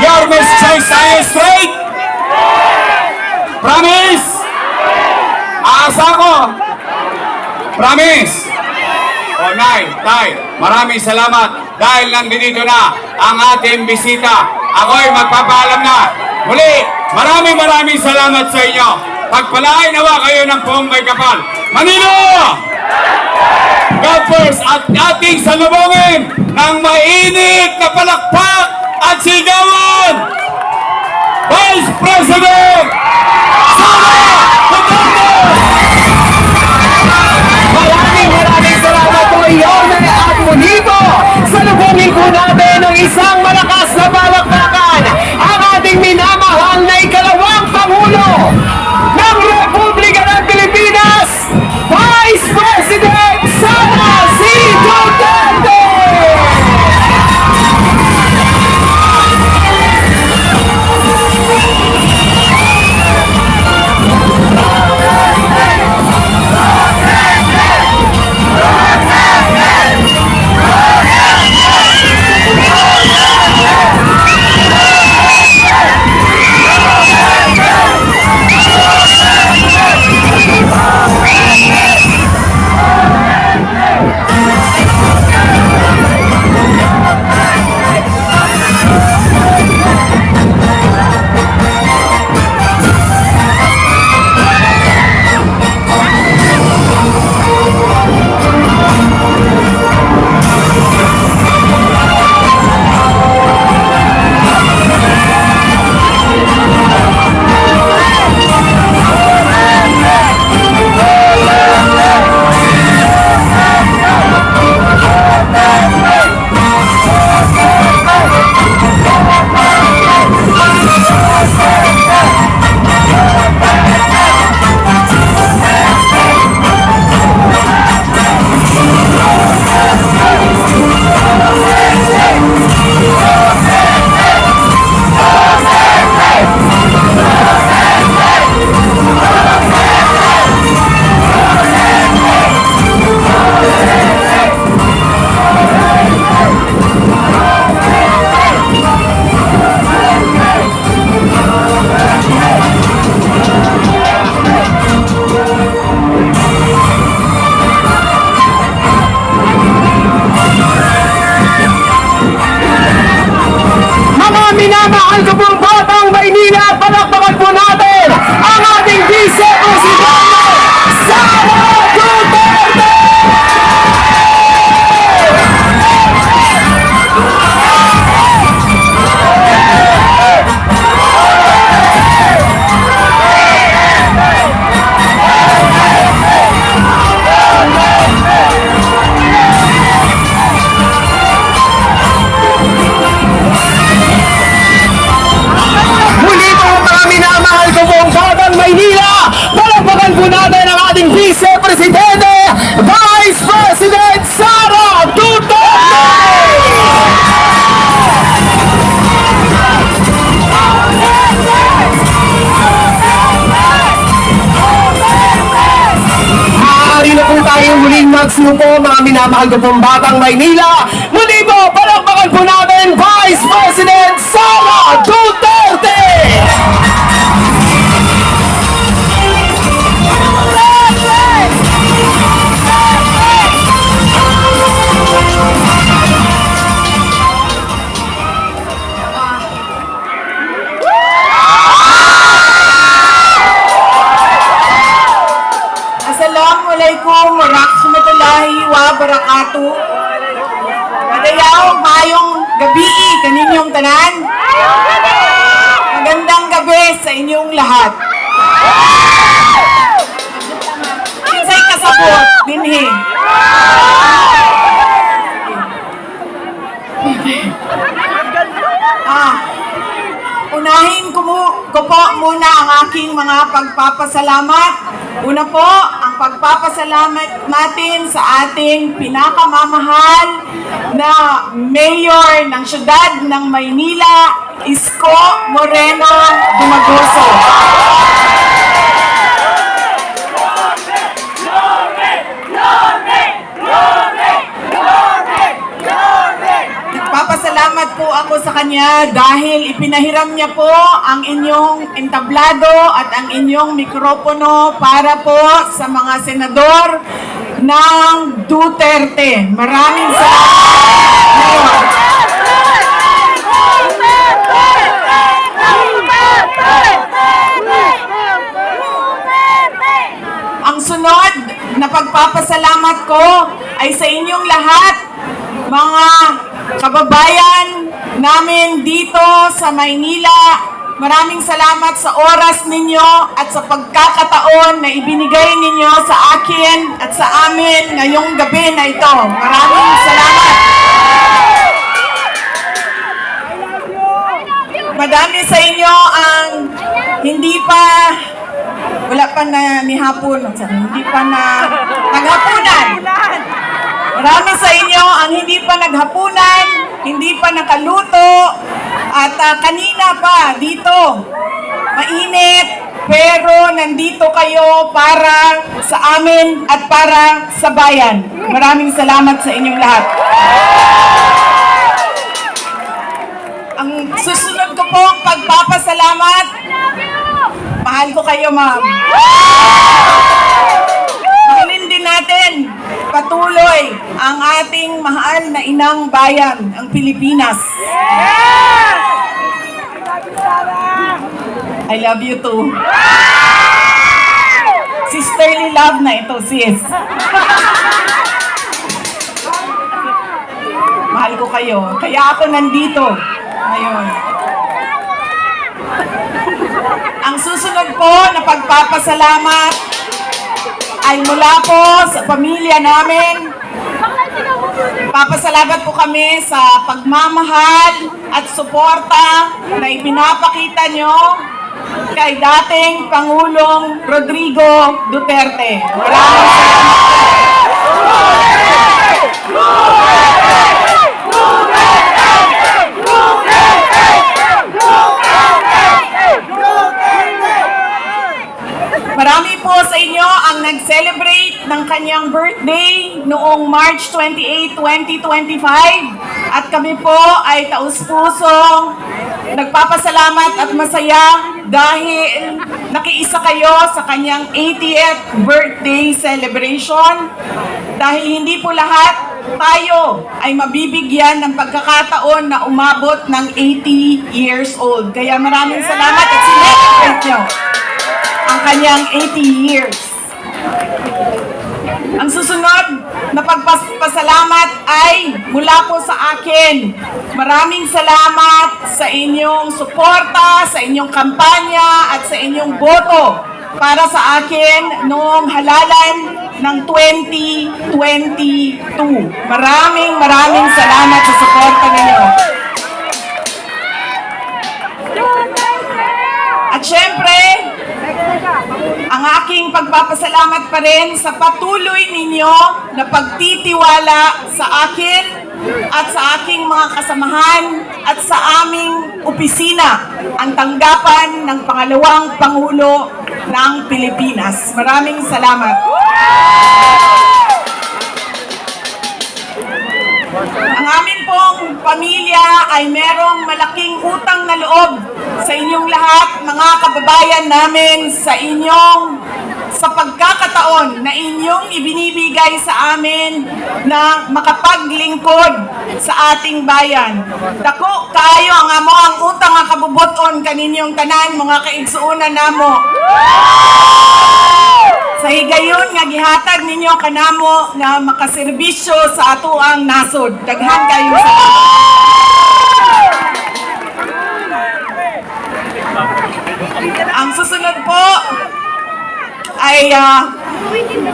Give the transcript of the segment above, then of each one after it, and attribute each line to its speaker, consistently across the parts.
Speaker 1: Your Choice tayo straight? Promise? Aasa ko? Promise? O, Nay, Tay, maraming salamat dahil nandito na ang ating bisita. Ako'y magpapaalam na. Muli, maraming maraming salamat sa inyo. Pagpalain nawa kayo ng buong may kapal. Manilo! God first at ating salubungin ng mainit na palakpak at sigawan! President Duterte!
Speaker 2: Maraming maraming salamat po Yorme at Munigo. Salubungin po natin ang isang malakas minamahal ko pong batang Maynila. Muli po, palakpakan po natin Vice President Sara Duterte!
Speaker 3: Kinsay kasabot dinhi. Ah, Unahin ko, mu, ko po muna ang aking mga pagpapasalamat. Una po, ang pagpapasalamat natin sa ating pinakamamahal na mayor ng syudad ng Maynila, Isko Moreno Dumagoso. Nagpapasalamat po ako sa kanya dahil ipinahiram niya po ang inyong entablado at ang inyong mikropono para po sa mga senador ng Duterte. Maraming salamat. Ang sunod na pagpapasalamat ko ay sa inyong lahat, mga kababayan namin dito sa Maynila. Maraming salamat sa oras ninyo at sa pagkakataon na ibinigay ninyo sa akin at sa amin ngayong gabi na ito. Maraming salamat. Madami sa inyo ang hindi pa wala pa na ni hapon, hindi pa na naghapunan. Marami sa inyo ang hindi pa naghapunan, hindi pa nakaluto, at ah, kanina pa dito, mainit, pero nandito kayo para sa amin at para sa bayan. Maraming salamat sa inyong lahat. Ang susunod ko po pagpapasalamat, mahal ko kayo ma'am. Mahalin din natin patuloy ang ating mahal na inang bayan, ang Pilipinas. I love you too. Sisterly love na ito, sis. Mahal ko kayo. Kaya ako nandito ngayon. Ang susunod po na pagpapasalamat ay mula po sa pamilya namin. Papasalamat po kami sa pagmamahal at suporta na ipinapakita nyo kay dating Pangulong Rodrigo Duterte. Maraming. Marami po sa inyo ang nag-celebrate ng kanyang birthday noong March 28, 2025. At kami po ay taus-pusong nagpapasalamat at masaya dahil nakiisa kayo sa kanyang 80th birthday celebration. Dahil hindi po lahat tayo ay mabibigyan ng pagkakataon na umabot ng 80 years old. Kaya maraming salamat at sinelebrate nyo ang kanyang 80 years. Ang susunod na pagpasalamat ay mula po sa akin. Maraming salamat sa inyong suporta, sa inyong kampanya at sa inyong boto para sa akin noong halalan ng 2022. Maraming maraming salamat sa suporta ninyo. At syempre, ang aking pagpapasalamat pa rin sa patuloy ninyo na pagtitiwala sa akin at sa aking mga kasamahan at sa aming opisina, ang tanggapan ng pangalawang Pangulo ng Pilipinas. Maraming salamat. Ang amin pong pamilya ay merong malaking utang na loob sa inyong lahat, mga kababayan namin, sa inyong sa pagkakataon na inyong ibinibigay sa amin na makapaglingkod sa ating bayan. Dako kaayo ang amo ang utang nga kabuboton kaninyong tanan mga kaigsuonan namo. Sa higayon nga gihatag ninyo kanamo nga makaserbisyo sa ato ang nasod. Daghan kayo sa Ang susunod po ay ah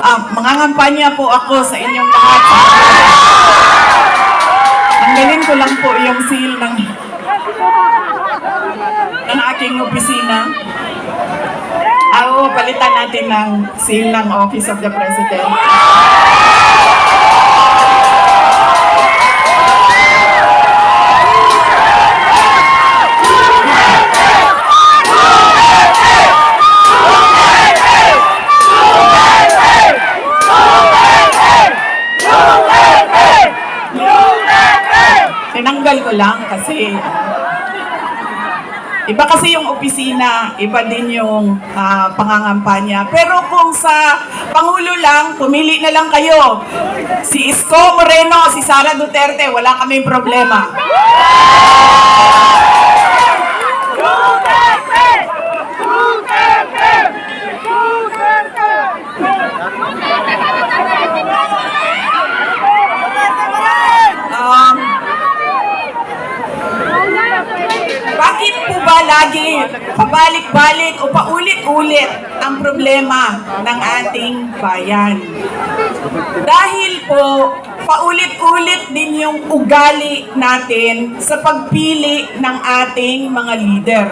Speaker 3: ah, mangangampanya po ako sa inyong lahat. Tanggalin ko lang po yung seal ng ng aking opisina. Oo, palitan natin ng seal ng Office of the President. Tinanggal ko lang kasi Iba kasi yung opisina, iba din yung ah, pangangampanya. Pero kung sa Pangulo lang, pumili na lang kayo. Si Isko Moreno, si Sara Duterte, wala kaming problema. Um, bakit po ba lagi pabalik-balik o paulit-ulit ang problema ng ating bayan? Dahil po, paulit-ulit din yung ugali natin sa pagpili ng ating mga leader.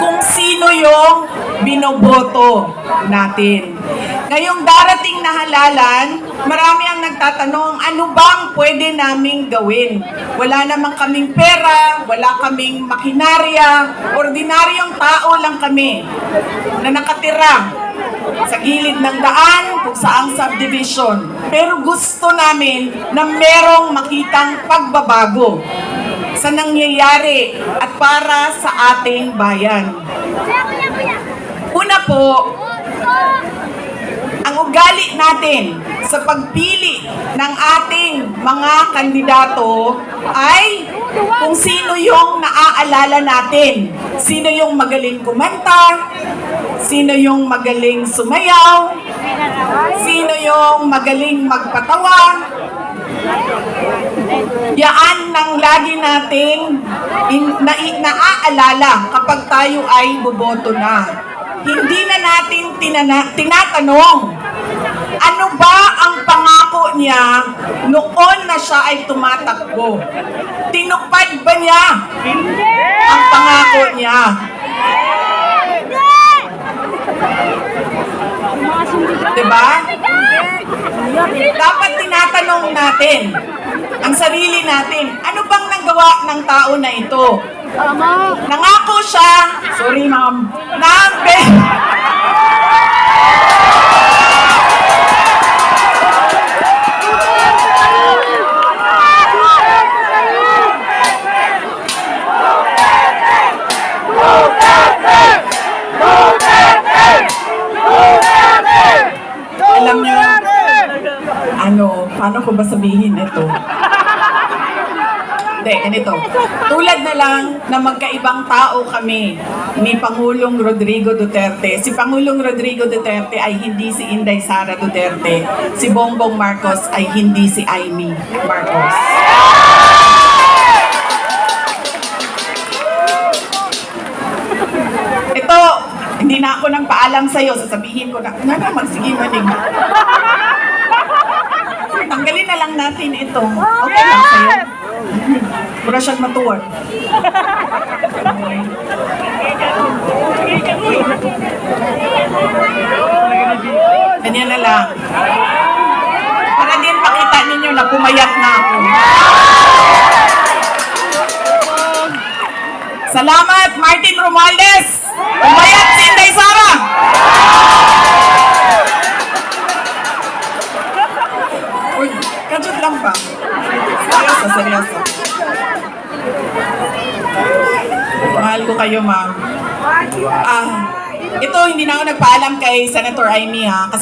Speaker 3: Kung sino yung binoboto natin. Ngayong darating na halalan, marami ang nagtatanong, ano bang pwede naming gawin? Wala namang kaming pera, wala kaming makinarya, ordinaryong tao lang kami na nakatira sa gilid ng daan kung saang subdivision. Pero gusto namin na merong makitang pagbabago sa nangyayari at para sa ating bayan. Una po, ang ugali natin sa pagpili ng ating mga kandidato ay kung sino yung naaalala natin. Sino yung magaling kumanta, sino yung magaling sumayaw, sino yung magaling magpatawa. Yaan nang lagi nating in, na, naaalala kapag tayo ay boboto na. Hindi na natin tinana, tinatanong, ano ba ang pangako niya noon na siya ay tumatakbo? Tinupad ba niya ang pangako niya? Diba? Dapat tinatanong natin ang sarili natin, ano bang nagawa ng tao na ito? Nangako siya, sorry ma'am, na be- alam niyo, ano, paano ko ba sabihin ito? Hindi, ganito. Tulad na lang na magkaibang tao kami ni Pangulong Rodrigo Duterte. Si Pangulong Rodrigo Duterte ay hindi si Inday Sara Duterte. Si Bongbong Marcos ay hindi si Amy Marcos. Ito, hindi na ako nang paalam sa'yo. Sasabihin ko na, na naman, sige manig. Tanggalin na lang natin ito. Okay lang sa'yo? Mura siyang matuwag. Ganyan na lang. Para din pakita ninyo na pumayat na ako. Salamat, Martin Romualdez! Pumayat si Inday Sara! Uy, kajut lang ba? Seryoso, seryoso. Mahal ko kayo, ma'am. Ah, ito, hindi na ako nagpaalam kay Senator Amy ha. Kasi